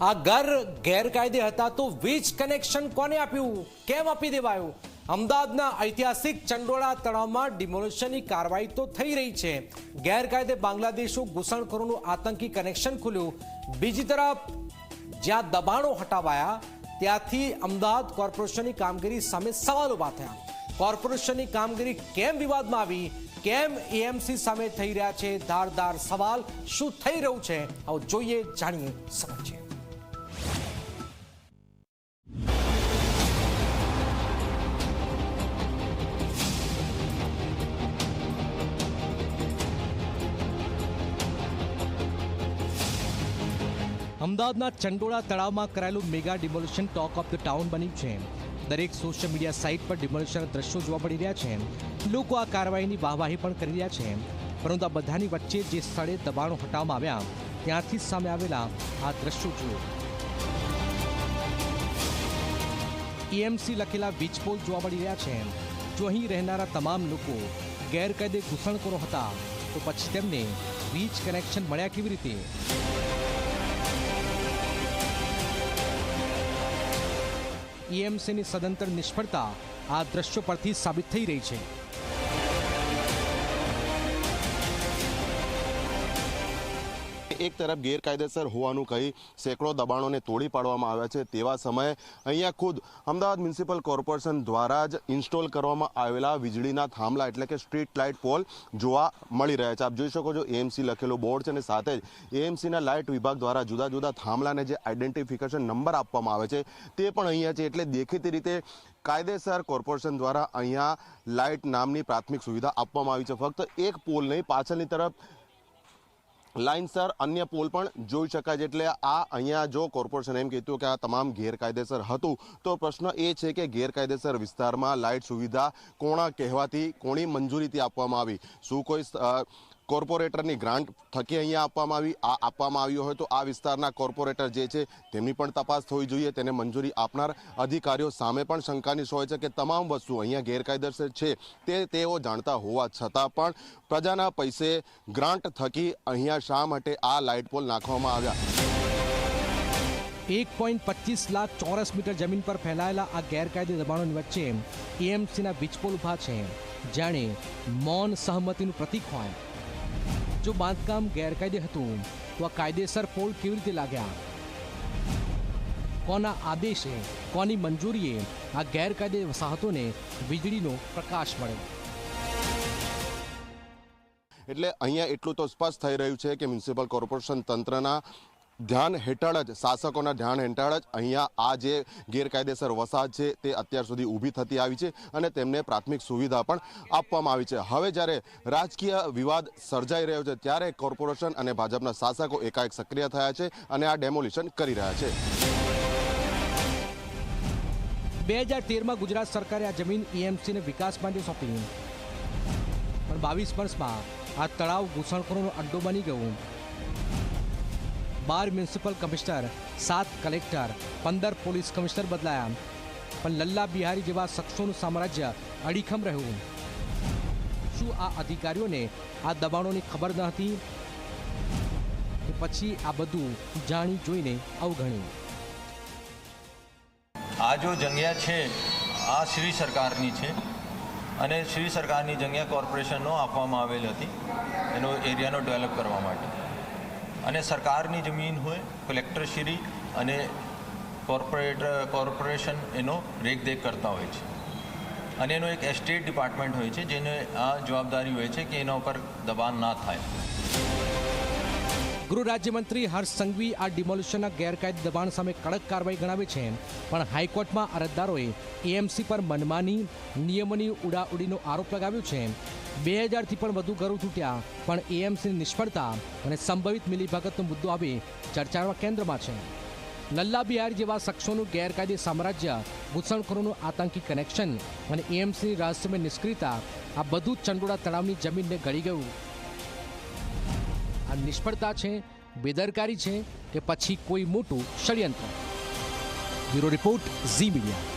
આ ઘર ગેરકાયદે હતા તો વીજ કનેક્શન કોને આપ્યું? કેમ આપી દેવાયું? અમદાવાદના ઐતિહાસિક ચંડોળા તળાવમાં ડિમોલિશનની કાર્યવાહી તો થઈ રહી છે. ગેરકાયદે બાંગ્લાદેશનું ઘૂસણખોરોનું આતંકી કનેક્શન ખુલ્યું. બીજી તરફ, જ્યાં દબાણો હટાવાયા, ત્યાંથી અમદાવાદ કોર્પોરેશનની કામગીરી સામે સવાલ ઊભા થયા કોર્પોરેશનની કામગીરી કેમ વિવાદમાં આવી? કેમ એએમસી સામે થઈ રહ્યા છે? ધારદાર સવાલ શું થઈ રહ્યું છે? આવું જોઈએ, જાણીએ સમજીએ અમદાવાદના ચંડોળા તળાવમાં કરાયેલું mega demolition talk of the town બન્યું છે. દરેક સોશિયલ મીડિયા સાઇટ પર ડિમોલિશનના દ્રશ્યો જોવા મળી રહ્યા છે. લોકો આ કાર્યવાહીની વાહવાહી પણ કરી રહ્યા છે. પરંતુ આ બધાની વચ્ચે જે સ્થળે દબાણો હટાવવામાં આવ્યા, ત્યાંથી સામે આવેલા આ દ્રશ્યો જુઓ. ઈએમસી લખેલા વીજપોલ જોવા મળી રહ્યા છે. જો અહીં રહેનારા તમામ લોકો ગેરકાયદે ઘૂસણખોરો હતા, તો પછી તેમને વીજ કનેક્શન મળ્યા કેવી રીતે? ઈએમસીની સદંતર નિષ્ફળતા આ દ્રશ્યો પરથી સાબિત થઈ રહી છે. એક તરફ ગેરકાયદેસર હોવાનું કહી સેંકડો દબાણોને તોડી પાડવામાં આવ્યા છે. તેવા સમયે અહીંયા ખુદ અમદાવાદ મ્યુનિસિપલ કોર્પોરેશન દ્વારા જ ઇન્સ્ટોલ કરવામાં આવેલા વીજળીના થાંભલા એટલે કે સ્ટ્રીટ લાઇટ પોલ જોવા મળી રહ્યા છે. આપ જોઈ શકો છો એએમસી લખેલો બોર્ડ છે અને સાથે જ એએમસીના લાઇટ વિભાગ દ્વારા જુદા જુદા થાંભલાને જે આઈડેન્ટિફિકેશન નંબર આપવામાં આવે છે તે પણ અહીંયા છે. એટલે દેખીતી રીતે કાયદેસર કોર્પોરેશન દ્વારા અહીંયા લાઇટ નામની પ્રાથમિક સુવિધા આપવામાં આવી છે. ફક્ત એક પોલ નહીં, પાછળની તરફ લાઇનસર અન્ય પોલ પણ જોઈ શકાય છે. એટલે આ અહીંયા જો કોર્પોરેશન એમ કહેતું કે આ તમામ ગેરકાયદેસર હતું, તો પ્રશ્ન એ છે કે ગેરકાયદેસર વિસ્તારમાં લાઇટ સુવિધા કોણા કહેવાથી, કોની મંજૂરીથી આપવામાં આવી? શું કોઈ કોર્પોરેટરની ગ્રાન્ટ થકી અહીંયા આપવામાં આવી, આ આપવામાં આવ્યો હોય તો આ વિસ્તારના કોર્પોરેટર જે છે તેમની પણ તપાસ થવી જોઈએ, તેને મંજૂરી આપનાર અધિકારીઓ સામે પણ શંકાની હોય છે કે તમામ વસ્તુ અહીંયા ગેરકાયદેસર છે તે તેઓ જાણતા હોવા છતાં પણ પ્રજાના પૈસે ગ્રાન્ટ થકી અહીંયા શા માટે આ લાઇટ પોલ નાખવામાં આવ્યા? એક પોઈન્ટ પચીસ લાખ ચોરસ મીટર જમીન પર ફેલાયેલા આ ગેરકાયદે દબાણોની વચ્ચે એએમસીના વીજપોલ ઊભા છે. જાણે મૌન સહમતિનું પ્રતીક હોય. જો બાંધકામ ગેરકાયદે હતું, તો આ કાયદેસર પોલ કેવી રીતે લાગ્યા? કોના આદેશે, કોની મંજૂરીએ આ ગેરકાયદે વસાહતોને વીજળીનો પ્રકાશ મળ્યો? એટલે અહીંયા એટલું તો સ્પષ્ટ થઈ રહ્યું છે કે મ્યુનિસિપલ કોર્પોરેશન તંત્રના ધ્યાન હેઠળ જ, શાસકોના ધ્યાન હેઠળ જ અહીંયા આ જે ગેરકાયદેસર વસાહત છે તે અત્યાર સુધી ઊભી થતી આવી છે અને તેમને પ્રાથમિક સુવિધા પણ આપવામાં આવી છે. હવે જ્યારે રાજકીય વિવાદ સર્જાઈ રહ્યો છે ત્યારે કોર્પોરેશન અને ભાજપના શાસકો એકાએક સક્રિય થયા છે અને આ ડેમોલિશન કરી રહ્યા છે. બે હજાર તેરમાં ગુજરાત સરકારે આ જમીન ઈએમસીને વિકાસ માટે સોંપી પણ બાવીસ વર્ષમાં આ તળાવ ઘૂસણખોરોનો અડ્ડો બની ગયું. બાર મ્યુનિસિપલ કમિશનર સાત કલેક્ટર પંદર પોલીસ કમિશનર બદલાયા પણ લલ્લા બિહારી જેવા શખ્સોનું સામ્રાજ્ય અડીખમ રહ્યું શું આ અધિકારીઓને આ દબાણોની ખબર ન હતી કે પછી આ બધું જાણી જોઈને અવગણ્યું આ જો જગ્યા છે આ શ્રી સરકારની છે અને શ્રી સરકારની જગ્યા કોર્પોરેશનનો આપવામાં આવેલ હતી એનો એરિયાનો ડેવલપ કરવા માટે અને સરકારની જમીન હોય, કલેક્ટરશ્રી અને કોર્પોરેટર કોર્પોરેશન એનો રેખદેખ કરતા હોય છે. અને એનો એક એસ્ટેટ ડિપાર્ટમેન્ટ હોય છે, જેને આ જવાબદારી હોય છે કે એના ઉપર દબાણ ના થાય. ગૃહ રાજ્યમંત્રી હર્ષ સંઘવી આ ડિમોલિશનના ગેરકાયદે દબાણ સામે કડક કાર્યવાહી ગણાવે છે. પણ હાઈકોર્ટમાં અરજદારોએ એએમસી પર મનમાની નિયમોની ઉડાઉડીનો આરોપ લગાવ્યો છે. બે હજારથી પણ વધુ ઘરો તૂટ્યા, પણ એએમસીની નિષ્ફળતા અને સંભવિત મિલીભગતનો મુદ્દો આવે ચર્ચાના કેન્દ્રમાં છે. લલ્લા બિહાર જેવા શખ્સોનું ગેરકાયદે સામ્રાજ્ય, ઘૂસણખોરોનું આતંકી કનેક્શન અને એએમસીની રહસ્યમય નિષ્ક્રિયતા, આ બધું ચંડોળા તળાવની જમીનને ગળી ગયું. આ નિષ્ફળતા છે બેદરકારી છે કે પછી કોઈ મોટું ષડયંત્ર. Bureau report Zee media.